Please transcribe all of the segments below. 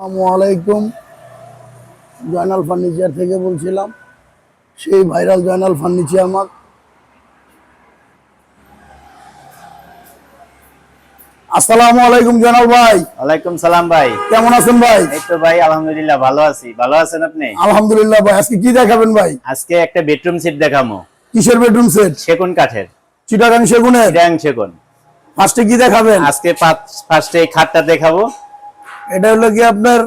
আসসালামু আলাইকুম। জয়নাল ফার্নিচার থেকে বলছিলাম সেই ভাইরাল জয়নাল ফার্নিচার আমার। আসসালামু আলাইকুম জয়নাল ভাই। ওয়ালাইকুম সালাম ভাই। কেমন আছেন ভাই? এই তো ভাই আলহামদুলিল্লাহ ভালো আছি। ভালো আছেন আপনি? আলহামদুলিল্লাহ ভাই আজকে কি দেখাবেন ভাই? আজকে একটা বেডরুম সেট দেখামো কিসের বেডরুম সেট? সেগুন কাঠের। চিটাগাং সেগুনের? চিরাং সেগুন। ফার্স্টে কি দেখাবেন? আজকে ফার্স্টে খাটটা দেখাবো। এটা হলো কি আপনার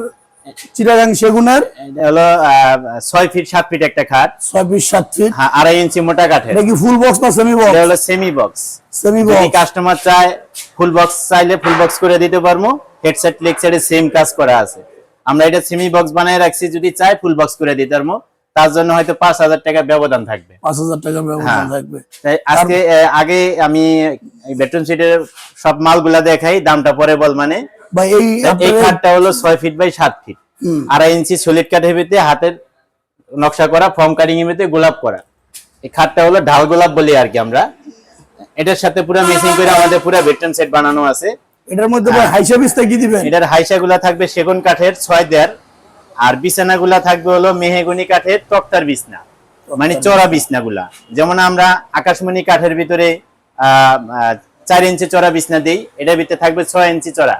চিটাগাং সেগুনের। এটা হলো আহ, ছয় ফিট সাত ফিট একটা খাট। ছয় পিস সাত ফিট হ্যাঁ, আড়াই ইঞ্চি মোটা কাঠের। এটা কি ফুল বক্স না সেমি বক্স এটা হলো সেমি বক্স সেমি যদি বক্স কাস্টমার চায় ফুল বক্স চাইলে ফুল বক্স করে দিতে পারব। হেডসেট সাইডে সেম কাজ করা আছে। আমরা এটা সেমি বক্স বানিয়ে রাখছি যদি চাই ফুল বক্স করে দিতে পারব। তার জন্য হয়তো পাঁচ হাজার টাকা ব্যবধান থাকবে। পাঁচ হাজার টাকা ব্যবধান হ্যাঁ। থাকবে। তাই আজকে আগে আমি বেডরুম সিটের সব মালগুলা দেখাই দামটা পরে বল মানে। ভাই এই এই খাটটা হলো ছয় ফিট বাই সাত ফিট হুম। আড়াই ইঞ্চি সলিড কাঠের ভিতরে হাতের নকশা করা ফর্ম কাটিং ভিতরে গোলাপ করা। এই খাটটা হলো ঢাল গোলাপ বলি আর কি আমরা। এটার সাথে পুরো করে আমাদের পুরো বেডরুম সেট বানানো আছে। এটার মধ্যে হ্যাঁ। হাইসা বিস্তা কি দিবেন? এটার থাকবে সেগুন কাঠের ছয় দেড় আর বিছানা গুলা থাকবে হলো মেহেগুনি কাঠের তক্তার বিছনা। মানে চড়া বিছনা গুলা যেমন আমরা আকাশমণি কাঠের ভিতরে চার ইঞ্চি চড়া বিছনা দিই এটার ভিতরে থাকবে ছয় ইঞ্চি চড়া।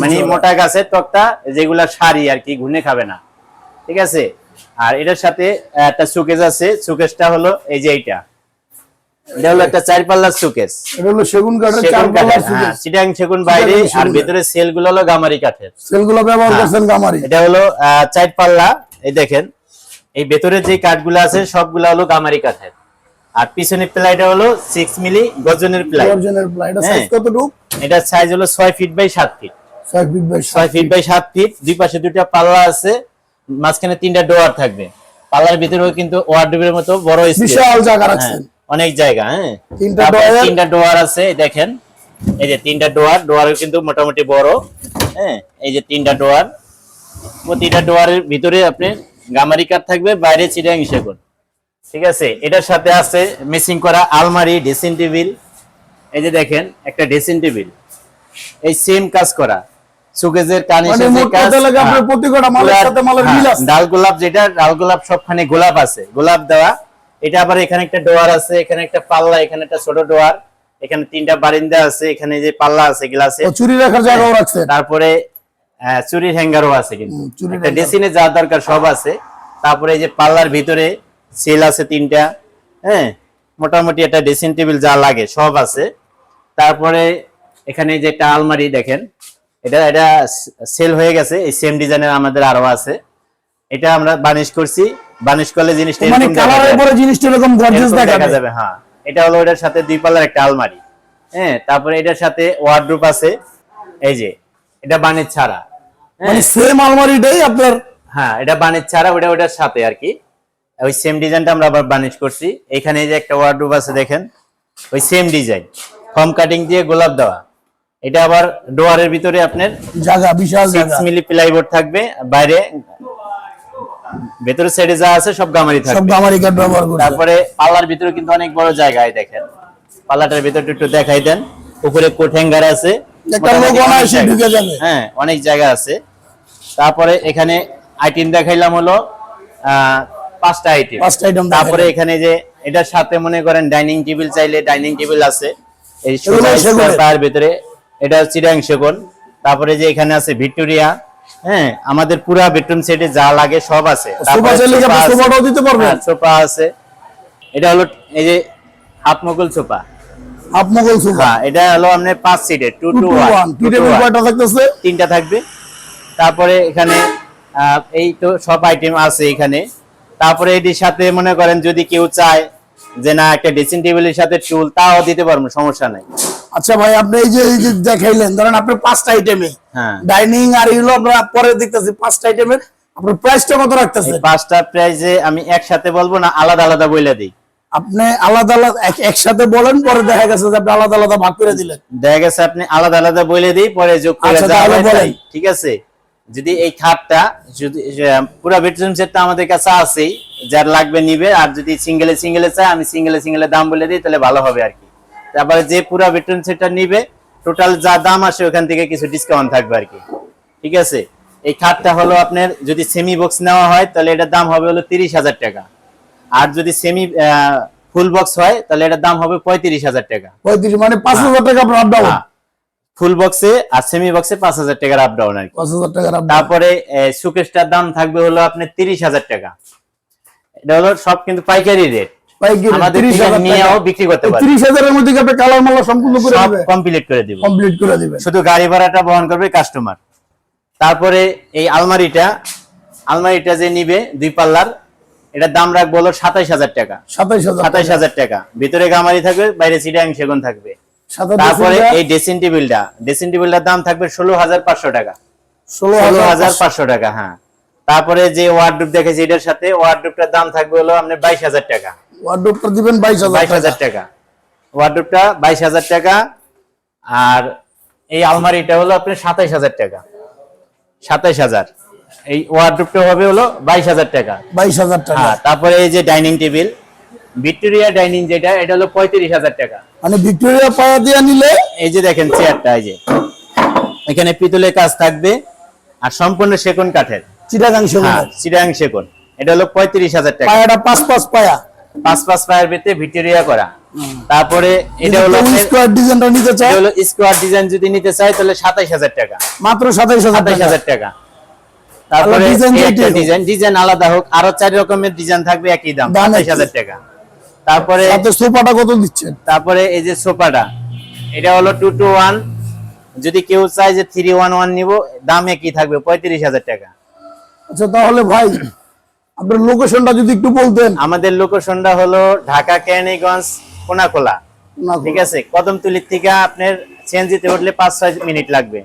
মানে মোটা গাছের তক্তা যেগুলা সারি আর কি ঘুনে খাবে না। ঠিক আছে? আর এটার সাথে একটা সুকেস আছে। সুকেসটা হলো এই যে এইটা। এটা হলো একটা চার পাল্লার এটা হলো সেগুন কাঠের চার সেগুন পাল্লার কাঠের হ্যাঁ সেগুন বাইরে আর। ভিতরে হলো গামারি কাঠের। সেলগুলো ব্যবহার হ্যাঁ। করছেন গামারি। এটা হলো চার পাল্লা এই দেখেন। এই ভেতরে যে কাঠগুলো আছে সবগুলো হলো গামারি কাঠের। আর পিছনের প্লাইটা হলো সিক্স মিলি গজনের প্লাই অরিজিনাল প্লাই এটা হ্যাঁ। সাইজ কতটুকু? এটার সাইজ হলো ছয় ফিট বাই সাত ফিট ছয় ফিট বাই ছয় ফিট বাই সাত ফিট দুই পাশে দুইটা পাল্লা আছে। মাঝখানে তিনটা ডোয়ার থাকবে। পাল্লার ভিতরেও কিন্তু ওয়ার্ডরোবের মতো বড় space। বিশাল জায়গা হ্যাঁ, রাখছেন। অনেক জায়গা হ্যাঁ। তিনটা ডোয়ার। তিনটা ডোয়ার আছে দেখেন। এই যে তিনটা ডোয়ার ডোয়ার কিন্তু মোটামুটি বড়। হ্যাঁ এই যে তিনটা ডোয়ার প্রতিটা ডোয়ারের ভিতরে আপনি গামারি কাঠ থাকবে বাইরে চিরাং সেগুন ঠিক আছে? এটার সাথে আছে মেসিং করা আলমারি ড্রেসিং টেবিল এই যে দেখেন একটা ড্রেসিং টেবিল এই সেম কাজ করা। সুকেজের কানে মানে আছে হ্যাঁ, ডাল গোলাপ যেটা ডাল গোলাপ সবখানে গোলাপ আছে। গোলাপ দেওয়া। এটা আবার এখানে একটা ডোয়ার আছে এখানে একটা পাল্লা এখানে একটা ছোট ডোয়ার। এখানে তিনটা বারিন্দা আছে এখানে যে পাল্লা আছে গ্লাসে। চুরি রাখার জায়গাও রাখছেন। তারপরে আহ, চুরির হ্যাঙ্গারও আছে কিন্তু। ডেসিনে যা দরকার সব আছে। তারপরে এই যে পাল্লার ভিতরে সেল আছে তিনটা হ্যাঁ? মোটামুটি একটা ড্রেসিং টেবিল যা লাগে সব আছে। তারপরে এখানে যে একটা আলমারি দেখেন এটা এটা সেল হয়ে গেছে এই সেম ডিজাইনের আমাদের আরও আছে। এটা আমরা বানিশ করছি বানিশ করলে জিনিসটা মানে কালারের পরে জিনিসটা এরকম গর্জিয়াস দেখা যাবে হ্যাঁ। এটা হলো এটার সাথে দুই পাল্লার একটা আলমারি হ্যাঁ? তারপরে এটার সাথে ওয়ার্ডরোব আছে এই যে এটা বানের ছাড়া হ্যাঁ? মানে সেম আলমারিটাই আপনার হ্যাঁ এটা বানের ছাড়া ওটা ওটার সাথে আর কি। ওই সেম ডিজাইনটা আমরা আবার বানিশ করছি। এখানে এই যে একটা ওয়ার্ডরোব আছে দেখেন ওই সেম ডিজাইন ফর্ম কাটিং দিয়ে গোলাপ দেওয়া। এটা আবার ডোয়ারের ভিতরে আপনার জায়গা বিশাল জায়গা মিলি প্লাইবোর্ড থাকবে। বাইরে ভেতরের সাইডে যা আছে সব গামারি সব থাকবে গামারি কাঠ ব্যবহার করছে। তারপরে পাল্লার ভিতরে কিন্তু অনেক বড় জায়গায় দেখেন। পাল্লাটার ভিতরে একটু দেখাই দেন। উপরে কোট হ্যাঙ্গার আছে। ঢুকে যাবে। হ্যাঁ অনেক জায়গা আছে। তারপরে এখানে আইটেম দেখাইলাম হলো আহ, পাঁচটা আইটেম পাঁচটা item তারপরে এখানে যে এটার সাথে মনে করেন ডাইনিং টেবিল চাইলে ডাইনিং টেবিল আছে। এই। তার ভিতরে এটা চিরাং সেগুন। তারপরে যে এখানে আছে ভিক্টোরিয়া। হ্যাঁ আমাদের পুরা বেডরুম সেটে যা লাগে সব আছে। সোফা আছে। হ্যাঁ, আছে। এটা হলো এই যে half Mughal sofa half Mughal sofa হ্যাঁ এটা হলো আপনার পাঁচ সিটের টু টু ওয়ান তিনটা থাকবে। তারপরে এখানে এই তো সব আইটেম আছে এখানে। তারপরে এটির সাথে মনে করেন যদি কেউ চায় যে না একটা ড্রেসিং টেবিলের সাথে টুল তাও দিতে পারব সমস্যা নাই। আচ্ছা ভাই আপনি এই যে এই যে দেখাইলেন ধরেন আপনি পাঁচটা আইটেমে হ্যাঁ। ডাইনিং আর এগুলো আমরা পরে দেখতেছি পাঁচটা আইটেমের আপনার প্রাইসটা কত রাখতেছেন? পাঁচটা প্রাইজে আমি একসাথে বলব না আলাদা আলাদা বইলে দিই। আপনি আলাদা আলাদা একসাথে বলেন পরে দেখা গেছে যে আপনি আলাদা আলাদা ভাগ করে দিলেন। দেখা গেছে আপনি আলাদা আলাদা বলে দিই পরে যোগ করে আচ্ছা। ঠিক আছে? যদি এই খাটটা যদি পুরো বেডরুম সেটটা আমাদের কাছে আছেই যার লাগবে নিবে আর যদি সিঙ্গেলে সিঙ্গেলে চাই আমি সিঙ্গেলে সিঙ্গেলে দাম বলে দিই তাহলে ভালো হবে আর কি। তারপরে যে পুরো বেডরুম সেটটা নিবে টোটাল যা দাম আসে ওখান থেকে কিছু ডিসকাউন্ট থাকবে আর কি। ঠিক আছে? এই খাটটা হলো আপনার যদি সেমি বক্স নেওয়া হয় তাহলে এটার দাম হবে হলো তিরিশ হাজার টাকা। আর যদি সেমি ফুল বক্স হয় তাহলে এটার দাম হবে পঁয়ত্রিশ হাজার টাকা। পঁয়ত্রিশ মানে পাঁচ হাজার টাকা আপনার ফুল বক্সে আর সেমি বক্সে পাঁচ হাজার টাকার আপ ডাউন আর কি। পাঁচ হাজার টাকার তারপরে সুকেশটার দাম থাকবে হলো আপনার তিরিশ হাজার টাকা। এটা হলো সব কিন্তু পাইকারি রেট বিক্রি করতে মধ্যে আপনি কালার মালা সম্পূর্ণ করে কমপ্লিট করে দিব। কমপ্লিট করে দিবেন। শুধু গাড়ি ভাড়াটা বহন করবে কাস্টমার তারপরে এই আলমারিটা আলমারিটা যে নিবে দুই পাল্লার এটার দাম রাখব হলো সাতাইশ হাজার টাকা। সাতাইশ হাজার টাকা। ভিতরে গামারি থাকবে বাইরে সিডাং সেগুন থাকবে। তারপরে এই ড্রেসিং টেবিলটা ড্রেসিং টেবিলটার দাম থাকবে ষোলো হাজার পাঁচশো টাকা। ষোলো হাজার পাঁচশো। টাকা হ্যাঁ। তারপরে যে ওয়ার্ডরোব দেখেছি এটার সাথে ওয়ার্ডরোবটার দাম থাকবে হলো আপনি বাইশ হাজার টাকা। ওয়ার্ডরোবটা দিবেন বাইশ হাজার টাকা। ওয়ার্ডরোবটা বাইশ হাজার টাকা আর এই আলমারিটা হলো আপনার সাতাইশ হাজার টাকা। সাতাইশ হাজার। এই ওয়ার্ডরোবটা হবে হলো বাইশ হাজার টাকা। বাইশ হাজার টাকা। হ্যাঁ তারপরে এই যে ডাইনিং টেবিল ভিক্টোরিয়া ডাইনিং যেটা এটা হলো পঁয়ত্রিশ হাজার টাকা। মানে ভিক্টোরিয়া পায়া দিয়ে নিলে? এই যে দেখেন চেয়ারটা এই যে। এখানে পিতলের কাজ থাকবে আর সম্পূর্ণ সেগুন কাঠের। চিটাগাং হ্যাঁ সেগুনের চিরাং সেগুন। এটা হলো পঁয়ত্রিশ হাজার টাকা। পায়াটা পাঁচ পাঁচ পায়া। পাঁচ পাঁচ পায়ের ভিতরে ভিক্টোরিয়া করা। তারপরে এটা হলো স্কোয়ার ডিজাইনটা নিতে এটা হলো স্কোয়ার ডিজাইন যদি নিতে চাই তাহলে সাতাইশ হাজার টাকা। মাত্র সাতাইশ হাজার টাকা। হাজার টাকা। তারপরে। ডিজাইন ডিজাইন আলাদা হোক আরও চার রকমের ডিজাইন থাকবে একই দাম দাম সাতাইশ হাজার টাকা। তারপরে সোফাটা কত দিচ্ছেন? তারপরে এই যে সোফাটা এটা হলো টু টু ওয়ান যদি কেউ চায় যে থ্রি ওয়ান ওয়ান নিবো দাম একই থাকবে পঁয়ত্রিশ হাজার টাকা। আচ্ছা তাহলে ভাই আপনার লোকেশনটা যদি একটু বলতেন। আমাদের লোকেশনটা হলো ঢাকা কেরানীগঞ্জ কোনাখোলা। ঠিক আছে? কদমতলির থেকে আপনার সিএনজিতে উঠলে পাঁচ ছয় মিনিট লাগবে।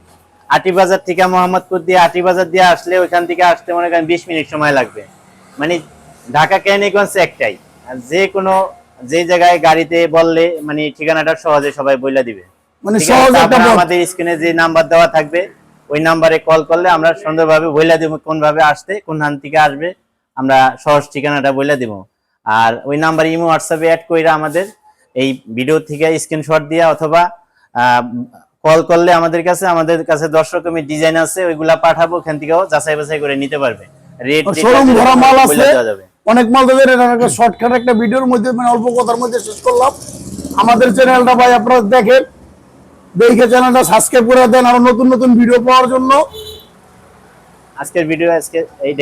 আটি বাজার থেকে মোহাম্মদপুর দিয়ে আটি বাজার দিয়ে আসলে ওইখান থেকে আসতে মনে করেন বিশ মিনিট সময় লাগবে। মানে ঢাকা কেরানীগঞ্জ একটাই। যে কোনো যে জায়গায় গাড়িতে বললে মানে ঠিকানাটা সহজে সবাই বইলা দিবে। মানে সহজ একটা আমাদের স্ক্রিনে যে নাম্বার দেওয়া থাকবে ওই নাম্বারে কল করলে আমরা সুন্দরভাবে বইলা দিব কোন ভাবে আসতে কোন হান থেকে আসবে আমরা সহজ ঠিকানাটা বইলা দিব। আর ওই নাম্বারে ইমো হোয়াটসঅ্যাপে অ্যাড কইরা আমাদের এই ভিডিও থেকে স্ক্রিনশট দিয়া অথবা কল করলে আমাদের কাছে আমাদের কাছে দশ রকমের ডিজাইন আছে ওইগুলা পাঠাবো ওখান থেকেও যাচাই বাছাই করে নিতে পারবে। রেট শোরুম ভরা মাল আছে। অনেক মাল তাদের একটা শর্টকাট একটা ভিডিওর মধ্যে মানে অল্প কথার মধ্যে শেষ করলাম। আমাদের চ্যানেলটা ভাই আপনারা দেখেন। দেখে চ্যানেলটা সাবস্ক্রাইব করে দেন, আরও নতুন নতুন ভিডিও পাওয়ার জন্য। আজকের ভিডিও আজকে এই